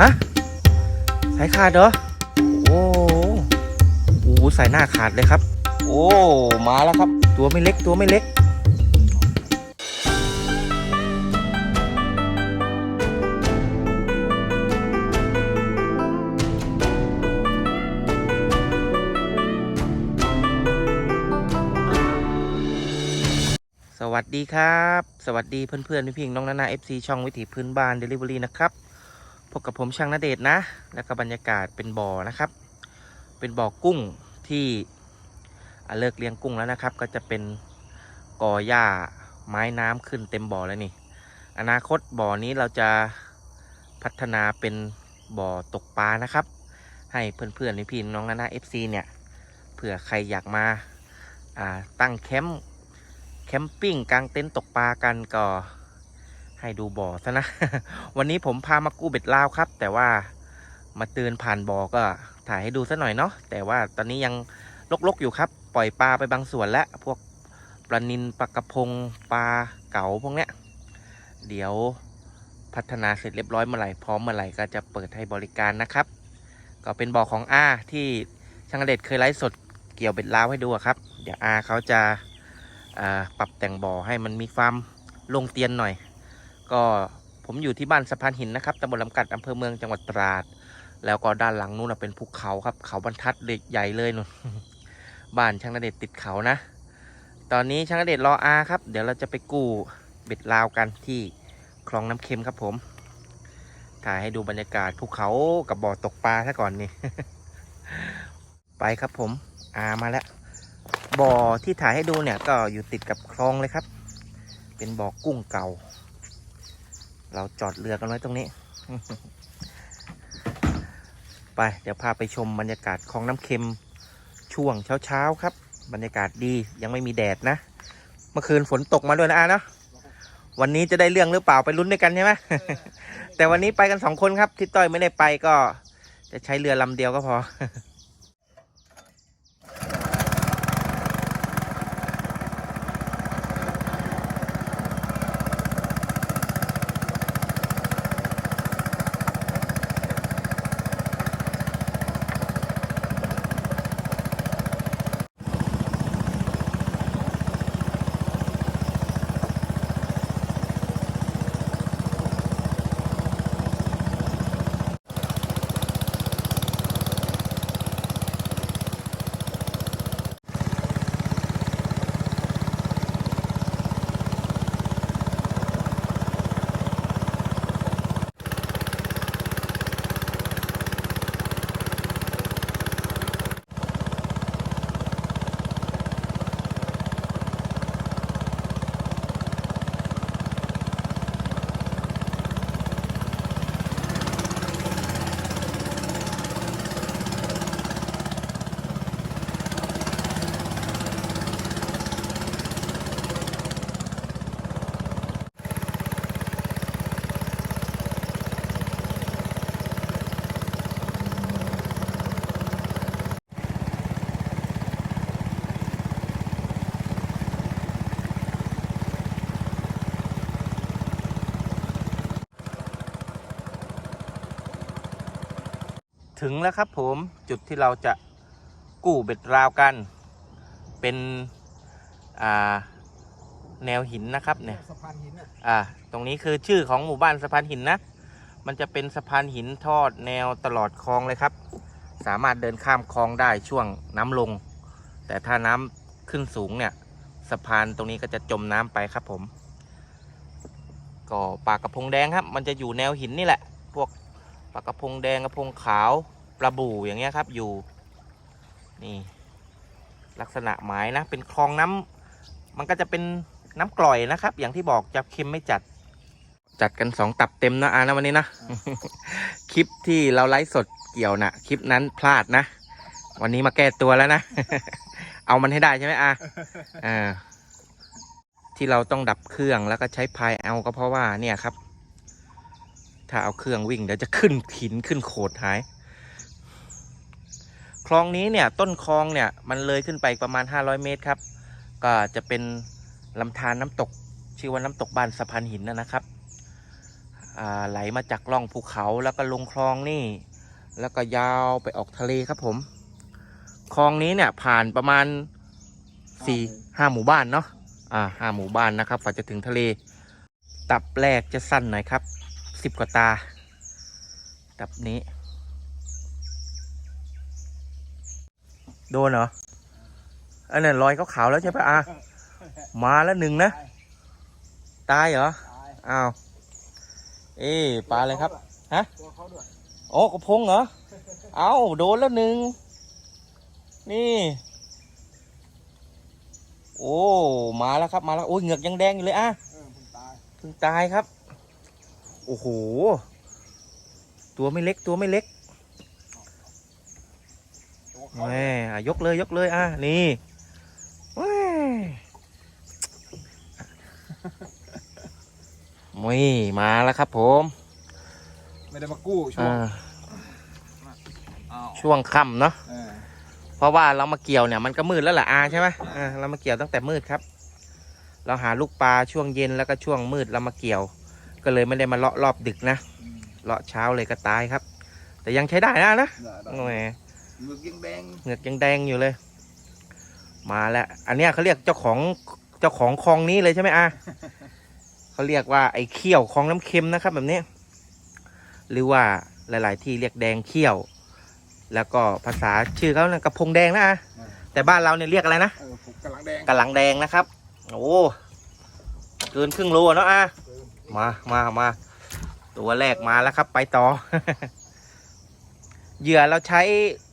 ฮะ สายขาดเหรอโอ้โหโอ้โหสายหน้าขาดเลยครับ โอ้ มาแล้วครับ ตัวไม่เล็กตัวไม่เล็ก สวัสดีครับ สวัสดีเพื่อนๆพี่พิงน้องนานา FC ช่องวิถีพื้นบ้าน Delivery นะครับพบกับผมช่างนาเดชนะ แล้วก็บรรยากาศเป็นบ่อนะครับ เป็นบ่อกุ้งที่เลิกเลี้ยงกุ้งแล้วนะครับ ก็จะเป็นกอหญ้าไม้น้ำขึ้นเต็มบ่อแล้วนี่ อนาคตบ่อนี้เราจะพัฒนาเป็นบ่อตกปลานะครับ ให้เพื่อนๆพี่ๆน้องนานา FC เนี่ยเผื่อใครอยากมาาตั้งแคมป์ แคมปิ้งกลางเต็นท์ตกปลากันก็ให้ดูบ่อซะนะ วันนี้ผมพามากู้เบ็ดลาวครับ แต่ว่ามาเตือนผ่านบ่อก็ถ่ายให้ดูซะหน่อยเนาะแต่ว่าตอนนี้ยังลกๆอยู่ครับ ปล่อยปลาไปบางส่วนแล้วพวกปลานินปลากระพงปลาเก๋าพวกเนี้ยเดี๋ยวพัฒนาเสร็จเรียบร้อยเมื่อไหร่พร้อมเมื่อไหร่ก็จะเปิดให้บริการนะครับ ก็เป็นบ่อของอาที่ช่างเดชเคยไลฟ์สดเกี่ยวเบ็ดลาวให้ดูครับ เดี๋ยวอาเขาจะ ปรับแต่งบ่อให้มันมีความลงเตียนหน่อย ก็ผมอยู่ที่บ้านสะพานหินนะครับตำบลลำกัดอำเภอเมืองจังหวัดตราด แล้วก็ด้านหลังนู้นเป็นภูเขาครับ เขาบรรทัดเด็กใหญ่เลยนู่นบ้านช่างนเดชติดเขานะ ตอนนี้ช่างนเดชรออาครับ เดี๋ยวเราจะไปกู้เบ็ดลาวกันที่คลองน้ำเค็มครับผมถ่ายให้ดูบรรยากาศภูเขากับบ่อตกปลาซะก่อนนี่ ไปครับผมอามาแล้ว บ่อที่ถ่ายให้ดูเนี่ยก็อยู่ติดกับคลองเลยครับ เป็นบ่อกุ้งเก่า เราจอดเรือกันไว้ตรงนี้ ไปเดี๋ยวพาไปชมบรรยากาศคลองน้ำเค็มช่วงเช้าๆครับ บรรยากาศดียังไม่มีแดดนะ เมื่อคืนฝนตกมาด้วยนะอาเนาะวันนี้จะได้เรื่องหรือเปล่าไปลุ้นด้วยกันใช่ไหมแต่วันนี้ไปกันสองคนครับที่ต้อยไม่ได้ไปก็จะใช้เรือลำเดียวก็พอ ถึงแล้วครับผมจุดที่เราจะกู้เบ็ดราวกัน เป็นอ่าแนวหินนะครับเนี่ยสะพานหินอะอ่าตรงนี้คือชื่อของหมู่บ้านสะพานหินนะ มันจะเป็นสะพานหินทอดแนวตลอดคลองเลยครับ สามารถเดินข้ามคลองได้ช่วงน้ำลง แต่ถ้าน้ำขึ้นสูงเนี่ยสะพานตรงนี้ก็จะจมน้ำไปครับผม ก็ปลากระพงแดงครับ มันจะอยู่แนวหินนี่แหละ พวก ปลากระพงแดงกระพงขาวปลาบู่อย่างเงี้ยครับอยู่นี่ลักษณะหมายนะเป็นคลองน้ำมันก็จะเป็นน้ำกร่อยนะครับ อย่างที่บอกจะเค็มไม่จัด จัดกันสองตับเต็มนะอานะวันนี้นะคลิปที่เราไลฟ์สดเกี่ยวนะคลิปนั้นพลาดนะ วันนี้มาแก้ตัวแล้วนะ เอามันให้ได้ใช่ไหมอาอ่าที่เราต้องดับเครื่องแล้วก็ใช้พายเอาก็เพราะว่าเนี่ยครับ ถ้าเอาเครื่องวิ่งเดี๋ยวจะขึ้นหินขึ้นโขดหาย คลองนี้เนี่ยต้นคลองเนี่ยมันเลยขึ้นไปประมาณ 500 เมตรครับ ก็จะเป็นลำธารน้ำตก ชื่อว่าน้ำตกบ้านสะพานหินนะครับไหลมาจากล่องภูเขาแล้วก็ลงคลองนี่ แล้วก็ยาวไปออกทะเลครับผม คลองนี้เนี่ยผ่านประมาณสี่ห้าหมู่บ้านเนาะอ่าห้าหมู่บ้านนะครับกว่าจะถึงทะเล ตับแรกจะสั้นหน่อยครับ สิบกว่าตาตับนี้ โดนเหรอ อันนั้นรอยขาวๆแล้วใช่ปะอะมาแล้วหนึ่งนะ ตายเหรอ อ้าว เอ๊ะปลาอะไรครับ ฮะตัวเขาด้วยโอ้กระพงเหรอ เอาโดนแล้วหนึ่ง นี่ โอ้ มาแล้วครับ มาแล้ว โอ้ยเหงือกยังแดงอยู่เลยอะเออผมตายเพิ่งตายครับ โอ้โห ตัวไม่เล็กตัวไม่เล็กตัวเขาแม่อะยกเลยยกเลยอะนี่แม่ไม่มาแล้วครับผม ไม่ได้มากู้ช่วงอ่าอ้าวช่วงค่ำเนาะ เออเพราะว่าเรามาเกี่ยวเนี่ยมันก็มืดแล้วแหละอาใช่ไหมอ่าเรามาเกี่ยวตั้งแต่มืดครับ เราหาลูกปลาช่วงเย็นแล้วก็ช่วงมืดเรามาเกี่ยว ก็เลยไม่ได้มาเลาะรอบดึกนะอืมเลาะเช้าเลยก็ตายครับ แต่ยังใช้ได้นะนะได้ได้แหมหมึกยังแดงเหงือกยังแดงอยู่เลย มาแล้ว อันเนี้ยเขาเรียกเจ้าของเจ้าของคลองนี้เลยใช่ไหมอาเขาเรียกว่าไอ้เขี้ยวคลองน้ำเค็มนะครับแบบนี้ หรือว่าหลาย ๆ ที่เรียกแดงเขี้ยว แล้วก็ภาษาชื่อเขาเนี่ยกระพงแดงนะอาเออแต่บ้านเราเนี่ยเรียกอะไรนะเออผมกำลังแดงกะหลังแดงนะครับ โอ้เกินครึ่งโลเนาะอาเออ มามามาตัวแรกมาแล้วครับ ไปต่อ เหยื่อเราใช้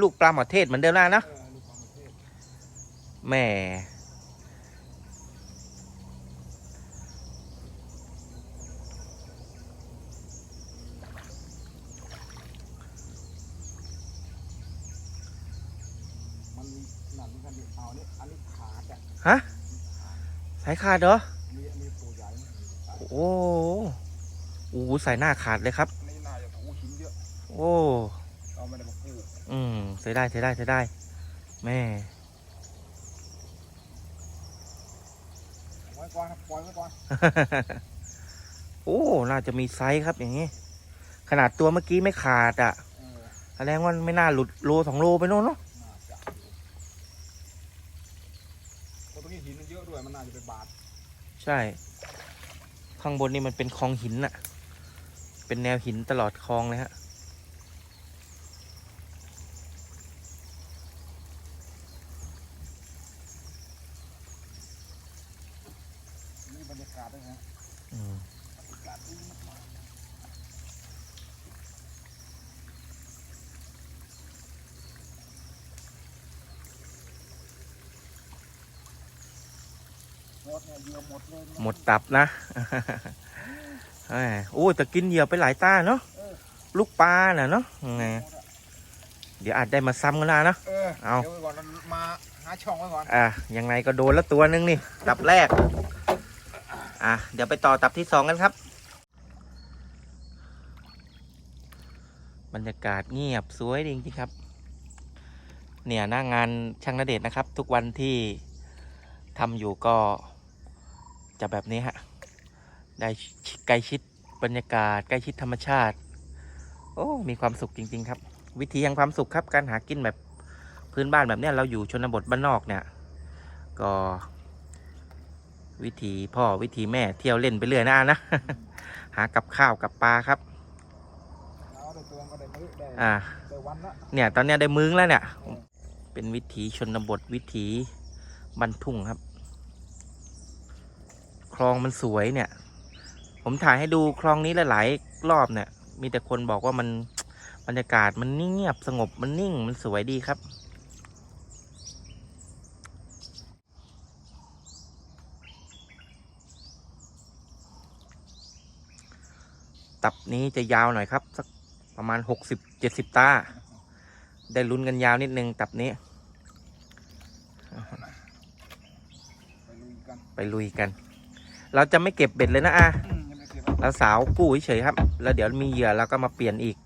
ลูกปลาหมอเทศเหมือนเดิมแล้วนะเออลูกของประเทศแหม่มันมีหนังกันดิเอานี่อันนี้ขาดอะฮะ สายขาดเหรอ อ้โหโอ้โหใส่หน้าขาดเลยครับอันนี้น่าจะกู้หินเยอะโอ้ เราไม่ได้มากู้อืมใส่ได้ใส่ได้ใส่ได้ แม่ไว้ก่อนครับปล่อยไว้ก่อนโอ้ น่าจะมีไซส์ครับอย่างนี้ ขนาดตัวเมื่อกี้ไม่ขาดอะเออแสดงว่าไม่น่าหลุดโลสองโลไปโน่นเนาะ น่าจะเพราะตรงนี้หินมันเยอะด้วยมันน่าจะไปบาดใช่ ข้างบนนี่มันเป็นคลองหินน่ะเป็นแนวหินตลอดคลองเลยฮะนี่บรรยากาศด้วยนะ อืม บรรยากาศดีมาก หมดเนี่ยเหยื่อหมดเลยนะหมดตับนะแหมโอ้แต่กินเหยื่อไปหลายตาเนาะเออลูกปลาน่ะเนาะแหมเดี๋ยวอาจได้มาซ้ำกันแล้วนะเออเอาเดี๋ยวไว้ก่อนมาหาช่องไว้ก่อนอะยังไงก็โดนแล้วตัวนึงนี่ตับแรก อะเดี๋ยวไปต่อตับที่สองกันครับ บรรยากาศเงียบสวยดีจริงๆครับ เนี่ยหน้างานช่างนเดชน์นะครับ ทุกวันที่ทำอยู่ก็ จะแบบนี้ฮะ ได้ใกล้ชิดบรรยากาศ ใกล้ชิดธรรมชาติ โอ้ มีความสุขจริง ๆ ครับ วิธีแห่งความสุขครับ การหากินแบบพื้นบ้านแบบเนี้ยเราอยู่ชนบทบ้านนอกเนี่ย ก็ วิธีพ่อวิธีแม่เที่ยวเล่นไปเรื่อยนะนะ หากับข้าวกับปลาครับเอาได้ตัวก็ได้มื้อได้อ่า เนี่ย ตอนเนี้ยได้มื้งแล้วเนี่ย เป็นวิถีชนบทวิถีบรรทุ่งครับ คลองมันสวยเนี่ย ผมถ่ายให้ดูคลองนี้หลายๆรอบเนี่ย มีแต่คนบอกว่ามันบรรยากาศมันเงียบสงบมันนิ่งมันสวยดีครับ ตับนี้จะยาวหน่อยครับ สักประมาณหกสิบเจ็ดสิบตา ได้ลุ้นกันยาวนิดนึงตับนี้ ไปลุยกัน เราจะไม่เก็บเบ็ดเลยนะอาอืมยังไม่เก็บไว้เราสาวกู้เฉยๆครับ แล้วเดี๋ยวมีเหยื่อเราก็มาเปลี่ยนอีก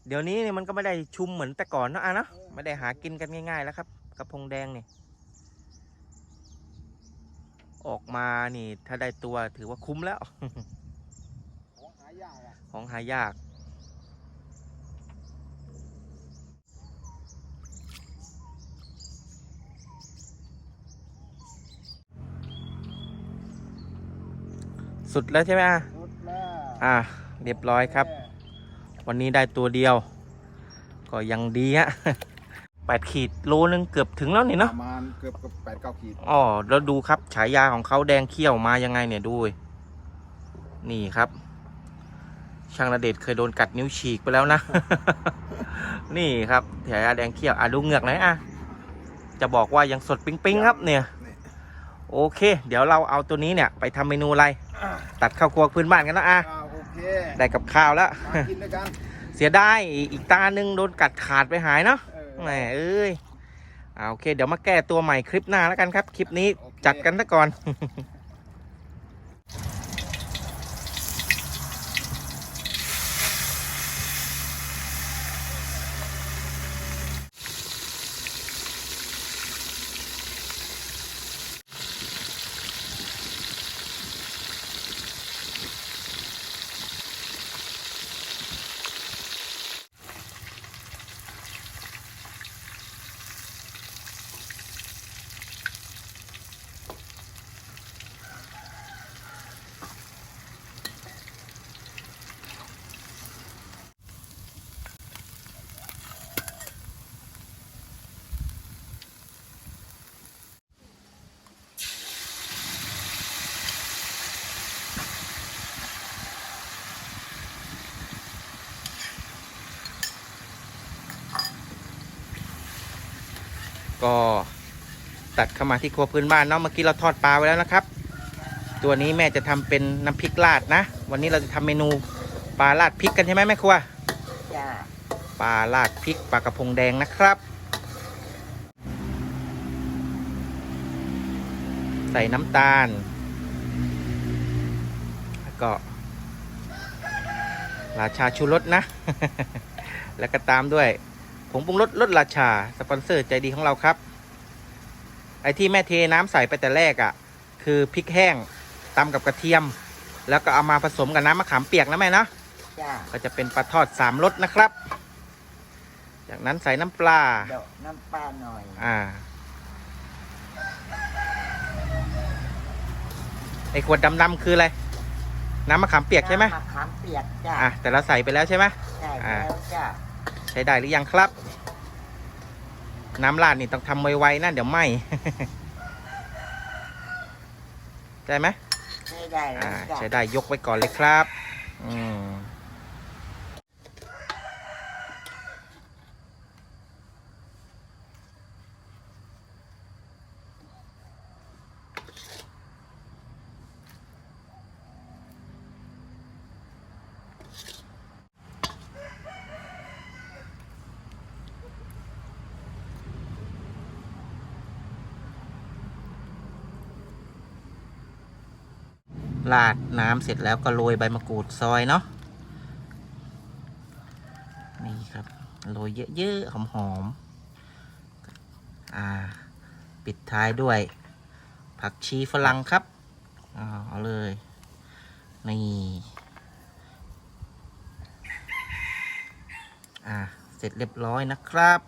เเดี๋ยวนี้เนี่ยมันก็ไม่ได้ชุมเหมือนแต่ก่อนเนอะอะเนอะไม่ได้หากินกันง่ายๆแล้วครับกระพงแดงนี่ออกมานี่ถ้าได้ตัวถือว่าคุ้มแล้ว ของหายากอะ ของหายาก สุดแล้วใช่ไหมอะสุดแล้วอะเรียบร้อยครับ วันนี้ได้ตัวเดียว ก็ยังดีฮะแปดขีดโลนึงเกือบถึงแล้วนี่ปเนาะระมาณเกือบกับแปดเก้าขีดอ๋อแล้วดูครับฉายาของเขาแดงเขี้ยวมายังไงเนี่ยดูดินี่ครับ ช่างระเดชเคยโดนกัดนิ้วฉีกไปแล้วนะ นี่ครับฉายาแดงเขี้ยวอะดูเหงือกหน่อยอะจะบอกว่ายังสดปิ๊งๆครับเนี่ยนี่ โอเค เดี๋ยวเราเอาตัวนี้เนี่ยไปทำเมนูอะไรอ่าตัดข้าวครัวพื้นบ้านกันนะอะอ่าโอเคได้กับข้าวแล้ว มากินด้วยกันเสียดายอีกตาหนึ่งโดนกัดขาดไปหายเนาะเออ แหมเอ้ยอ่าโอเค เดี๋ยวมาแก้ตัวใหม่คลิปหน้าแล้วกันครับ คลิปนี้โอเค จัดกันซะก่อน ก็ตัดเข้ามาที่ครัวพื้นบ้านเนาะเมื่อกี้เราทอดปลาไว้แล้วนะครับ ตัวนี้แม่จะทำเป็นน้ำพริกราดนะ วันนี้เราจะทำเมนูปลาราดพริกกันใช่ไหมแม่ครัวจ้าปลาราดพริกปลากระพงแดงนะครับ ใส่น้ำตาล แล้วก็ ราชาชูรสนะ แล้วก็ตามด้วย ผงปรุงรสรสราชา สปอนเซอร์ใจดีของเราครับ ไอที่แม่เทน้ำใส่ไปแต่แรกอะ่ะ คือพริกแห้งตำกับกระเทียม แล้วก็เอามาผสมกับน้ำมะขามเปียกนะแม่นะจ้าก็จะเป็นปลาทอดสามรสนะครับ จากนั้นใส่น้ำปลาเดยวน้ำปลาหน่อย อ่าไอขวดดำๆคืออะไร น้ำมะขามเปียกใช่ไหมน้ำมะขามเปียกจ้าอะแต่เราใส่ไปแล้วใช่ไหมใช่อ่าแล้วจ้า ใช้ได้หรือยังครับ น้ำราดนี่ต้องทำไวๆนะเดี๋ยวไหมใช่ไหมใช่ได้แล้วอ่าจ้าใช้ได้ยกไว้ก่อนเลยครับ อืม ราดน้ำเสร็จแล้วก็โรยใบมะกรูดซอยเนาะนี่ครับโรยเยอะๆหอมๆอ่า ปิดท้ายด้วย ผักชีฝรั่งครับเอาเลย นี่อ่าเสร็จเรียบร้อยนะครับ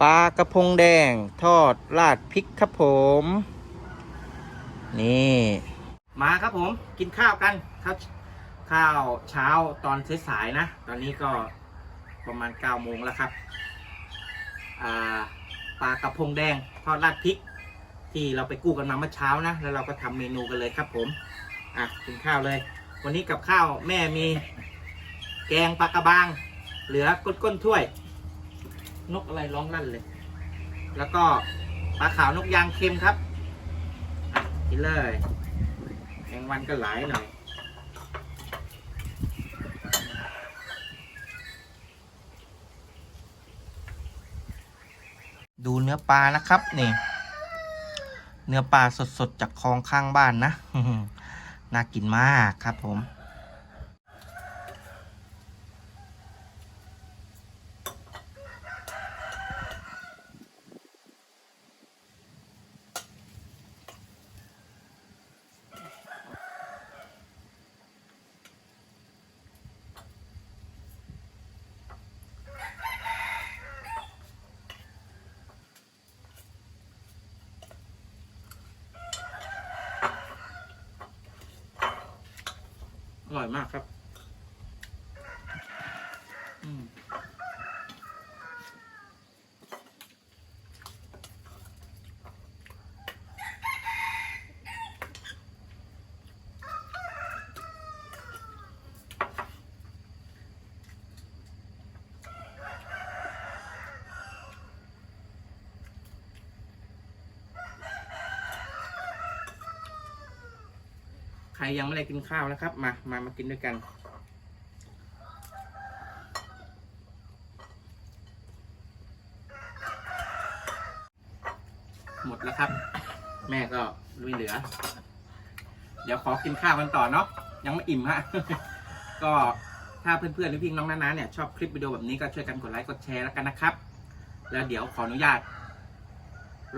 ปลากระพงแดงทอดราดพริกครับผม นี่ มาครับผมกินข้าวกันข้าวข้าวเช้าตอนสายๆนะ ตอนนี้ก็ประมาณ9ก้าโมงแล้วครับปลากระพงแดงทอดราดพริก ที่เราไปกู้กันมาเมื่อเช้านะ แล้วเราก็ทำเมนูกันเลยครับผมอะกินข้าวเลย วันนี้กับข้าวแม่มีแกงปลากระบาง เหลือก้นก้นถ้วย นกอะไรร้องลั่นเลย แล้วก็ปลาขาวนกยางเค็มครับกินเลย แมงวันก็หลายหน่อยดูเนื้อปลานะครับนี่ เนื้อปลาสดๆ จากคลองข้างบ้านนะ น่ากินมากครับผม ร่อยมากครับ ครยังไม่ได้กินข้าวนะครับ มา มา มากินด้วยกัน หมดแล้วครับ แม่ก็ลุยเหลือ เดี๋ยวขอกินข้าวกันต่อเนาะ ยังไม่อิ่มฮะ ก็ถ้าเพื่อนๆหรือพี่น้องน้าๆเนี่ยชอบคลิปวิดีโอแบบนี้ก็ช่วยกันกดไลค์กดแชร์แล้วกันนะครับ แล้วเดี๋ยวขออนุญาต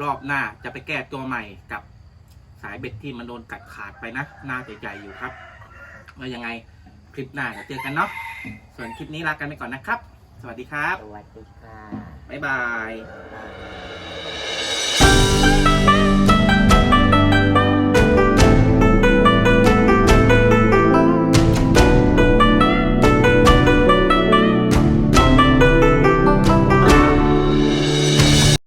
รอบหน้าจะไปแก้ตัวใหม่กับ สายเบ็ดที่มันโดนกัดขาดไปนะหน้าใหญ่ๆอยู่ครับแล้วยังไงคลิปหน้าเดี๋ยวเจอกันเนาะส่วนคลิปนี้ลากันไปก่อนนะครับ สวัสดีครับ สวัสดีค่ะ บ๊ายบาย บ๊ายบาย